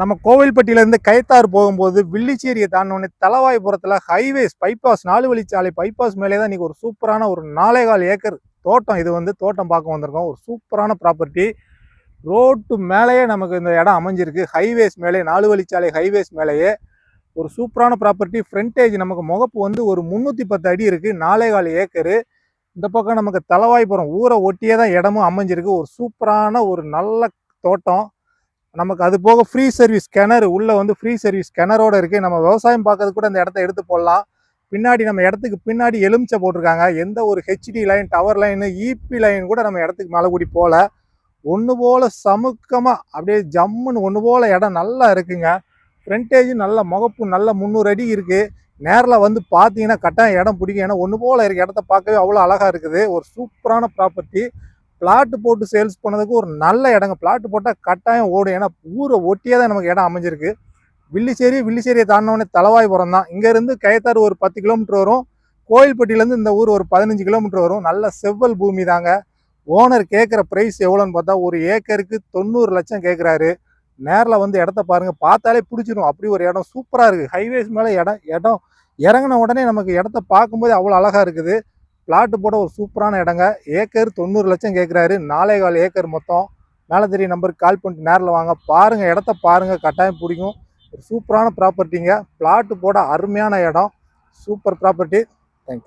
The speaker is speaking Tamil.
நம்ம கோவில்பட்டியிலேருந்து கைத்தார் போகும்போது வில்லிச்சேரியை தாண்டினோடனே தலவாய்புரத்தில் ஹைவேஸ் பைபாஸ் நாலு வழிச்சாலை பைபாஸ் மேலே தான் இன்றைக்கி ஒரு சூப்பரான ஒரு நாலேகால் ஏக்கர் தோட்டம். இது வந்து தோட்டம் பார்க்க வந்திருக்கோம். ஒரு சூப்பரான ப்ராப்பர்ட்டி ரோட்டு மேலேயே நமக்கு இந்த இடம் அமைஞ்சிருக்கு. ஹைவேஸ் மேலே நாலு வழிச்சாலை ஹைவேஸ் மேலேயே ஒரு சூப்பரான ப்ராப்பர்ட்டி ஃப்ரண்டேஜ் நமக்கு முகப்பு வந்து ஒரு முந்நூற்றி பத்து அடி இருக்குது நாலேகால் ஏக்கரு. இந்த பக்கம் நமக்கு தலவாய்புரம் ஊரை ஒட்டியே தான் இடமும் அமைஞ்சிருக்கு. ஒரு சூப்பரான ஒரு நல்ல தோட்டம். நமக்கு அது போக ஃப்ரீ சர்வீஸ் கிணறு உள்ளே வந்து ஃப்ரீ சர்வீஸ் கிணறோடு இருக்குது நம்ம விவசாயம் பார்க்கறது கூட அந்த இடத்த எடுத்து போடலாம். பின்னாடி நம்ம இடத்துக்கு பின்னாடி எலுமிச்சை போட்டிருக்காங்க. எந்த ஒரு HD line tower line EB line கூட நம்ம இடத்துக்கு மேலே கூடி போகல. ஒன்று போல் சமுக்கமாக அப்படியே ஜம்முன்னு ஒன்று போல் இடம் நல்லா இருக்குங்க. ஃப்ரண்டேஜ் நல்ல முகப்பு நல்ல முந்நூறு அடி இருக்குது நேரில் வந்து பார்த்தீங்கன்னா கட்டாயம் இடம் பிடிக்கும். ஏன்னா ஒன்று போல் இருக்க இடத்த பார்க்கவே அவ்வளோ அழகாக இருக்குது. ஒரு சூப்பரான ப்ராப்பர்ட்டி பிளாட்டு போட்டு சேல்ஸ் பண்ணதுக்கு ஒரு நல்ல இடங்க. பிளாட்டு போட்டால் கட்டாயம் ஓடும். ஏன்னா ஊரை ஒட்டியே தான் நமக்கு இடம் அமைஞ்சிருக்கு. வில்லிச்சேரி வில்லிச்சேரியை தாண்டினோடனே தலவாய்புரம் தான். இங்கேருந்து கயத்தாறு ஒரு பத்து கிலோமீட்டர் வரும். கோயில்பட்டியிலேருந்து இந்த ஊர் ஒரு பதினஞ்சு கிலோமீட்டர் வரும். நல்ல செவ்வல் பூமி தாங்க. ஓனர் கேட்குற ப்ரைஸ் எவ்வளோன்னு பார்த்தா ஒரு ஏக்கருக்கு தொண்ணூறு லட்சம் கேட்குறாரு. நேரில் வந்து இடத்த பாருங்கள் பார்த்தாலே பிடிச்சிரும். அப்படி ஒரு இடம் சூப்பராக இருக்குது ஹைவேஸ் மேலே இடம் இடம் இறங்கின உடனே நமக்கு இடத்த பார்க்கும்போது அவ்வளோ அழகாக இருக்குது. பிளாட்டு போட ஒரு சூப்பரான இடங்க. ஏக்கர் தொண்ணூறு லட்சம் கேட்குறாரு நாலே கால் ஏக்கர் மொத்தம். மேலே தெரிய நம்பருக்கு கால் பண்ணிட்டு நேரில் வாங்க. பாருங்கள் இடத்த பாருங்கள் கட்டாயம் பிடிக்கும். ஒரு சூப்பரான ப்ராப்பர்ட்டிங்க பிளாட்டு போட அருமையான இடம். Super property thank you